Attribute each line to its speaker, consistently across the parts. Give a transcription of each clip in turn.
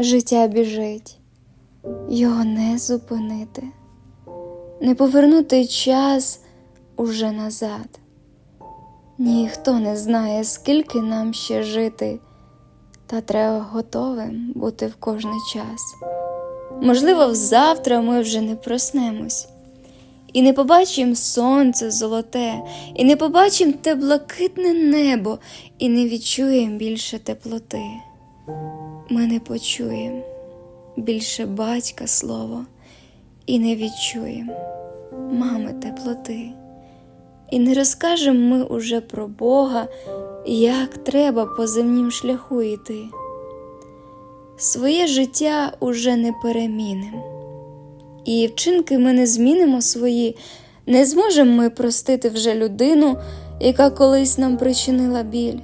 Speaker 1: Життя біжить, його не зупинити, не повернути час уже назад. Ніхто не знає, скільки нам ще жити, та треба готовим бути в кожний час. Можливо, завтра ми вже не проснемось, і не побачимо сонце золоте, і не побачимо те блакитне небо, і не відчуємо більше теплоти. Ми не почуємо більше батька слово, і не відчуємо мами теплоти. І не розкажемо ми уже про Бога, як треба по земнім шляху йти. Своє життя уже не переміним, і вчинки ми не змінимо свої, не зможемо ми простити вже людину, яка колись нам причинила біль.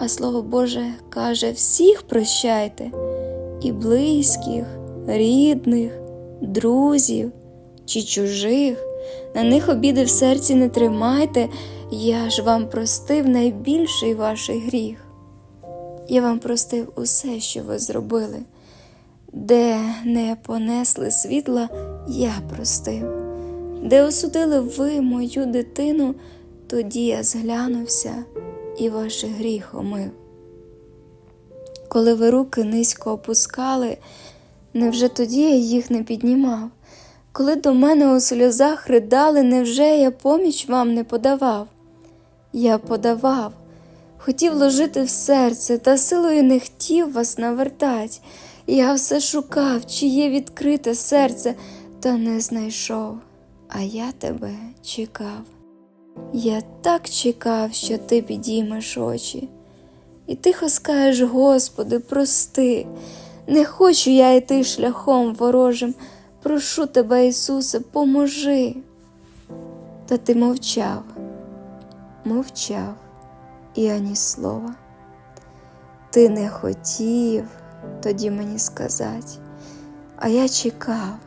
Speaker 1: А слово Боже каже: всіх прощайте, і близьких, рідних, друзів чи чужих. На них обіди в серці не тримайте, я ж вам простив найбільший ваш гріх. Я вам простив усе, що ви зробили, де не понесли світла, я простив, де осудили ви мою дитину, тоді я зглянувся і ваш гріх омив. Коли ви руки низько опускали, невже тоді я їх не піднімав? Коли до мене у сльозах ридали, невже я поміч вам не подавав? Я подавав, хотів ложити в серце, та силою не хотів вас навертать. Я все шукав, чи є відкрите серце, та не знайшов, а я тебе чекав. Я так чекав, що ти підіймеш очі, і тихо скажеш, Господи, прости, не хочу я йти шляхом ворожим. Прошу тебе, Ісусе, поможи. Та ти мовчав, мовчав. І ані слова. Ти не хотів тоді мені сказати, а я чекав,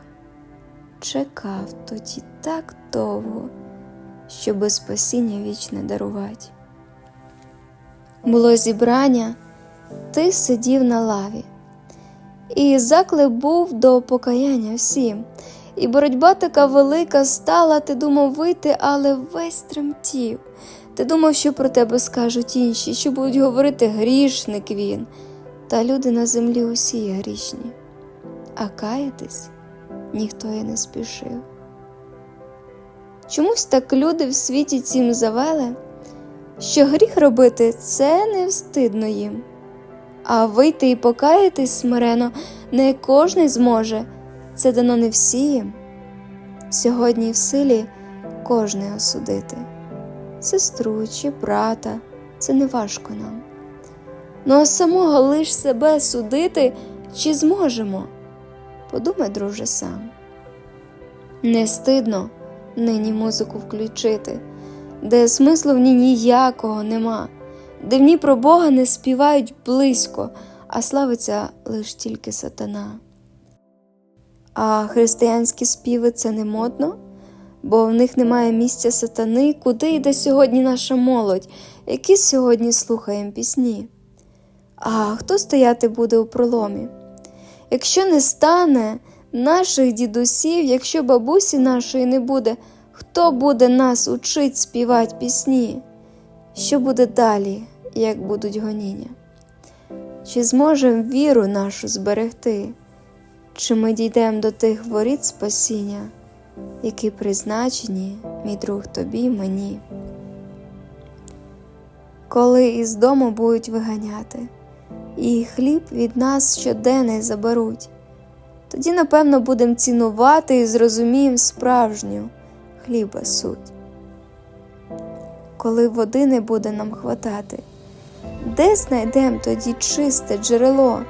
Speaker 1: чекав тоді так довго, щоби спасіння вічне дарувати. Було зібрання, ти сидів на лаві. І заклик був до покаяння всім. І боротьба така велика стала, ти думав вийти, але весь тремтів. Ти думав, що про тебе скажуть інші, що будуть говорити грішник він. Та люди на землі усі є грішні, а каятись ніхто і не спішив. Чомусь так люди в світі цім завели, що гріх робити це не встидно їм. А вийти і покаятись смирено не кожний зможе, це дано не всім. Сьогодні в силі кожний осудити, сестру чи брата, це не важко нам. Ну а самого лиш себе судити, чи зможемо? Подумай, друже, сам. Не стидно нині музику включити, де смислу в ній ніякого нема де в ній про Бога не співають близько, а славиться лиш тільки сатана. А християнські співи це не модно, бо в них немає місця сатани, куди йде сьогодні наша молодь, які сьогодні слухаємо пісні. А хто стояти буде у проломі? Якщо не стане наших дідусів, якщо бабусі нашої не буде, хто буде нас учить співати пісні? Що буде далі, як будуть гоніння? Чи зможемо віру нашу зберегти, чи ми дійдемо до тих воріт спасіння, які призначені, мій друг тобі мені? Коли із дому будуть виганяти, і хліб від нас щоденний заберуть, тоді, напевно, будемо цінувати і зрозуміємо справжню хліба суть коли води не буде нам хватати? Де знайдемо тоді чисте джерело?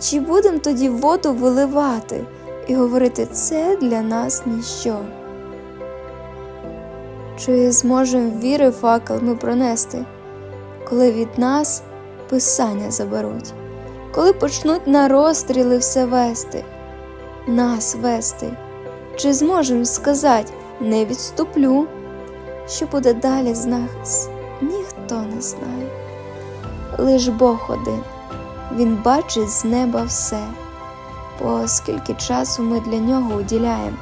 Speaker 1: Чи будемо тоді воду виливати і говорити це для нас ніщо? Чи зможемо віри факел ми пронести, коли від нас писання заберуть, коли почнуть на розстріли все вести, нас вести? Чи зможемо сказати не відступлю? Що буде далі з нас, ніхто не знає. Лиш Бог один Він бачить з неба все, бо скільки часу ми для нього уділяємо,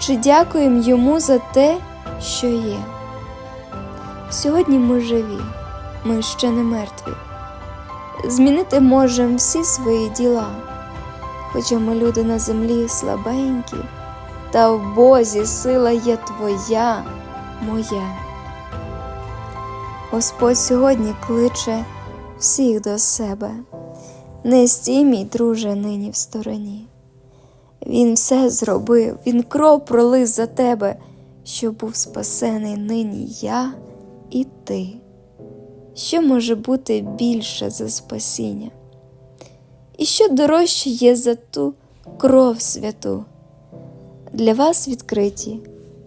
Speaker 1: чи дякуємо йому за те, що є. Сьогодні ми живі, ми ще не мертві. Змінити можемо всі свої діла, хоча ми люди на землі слабенькі, та в Бозі сила є твоя, моя. Господь сьогодні кличе всіх до себе. Не стій, мій друже, нині в стороні. Він все зробив, він кров пролив за тебе, щоб був спасений нині я і ти. Що може бути більше за спасіння? І що дорожче є за ту кров святу? Для вас відкриті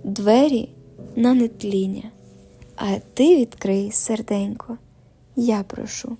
Speaker 1: двері на нетління, а ти відкрий серденько, я прошу.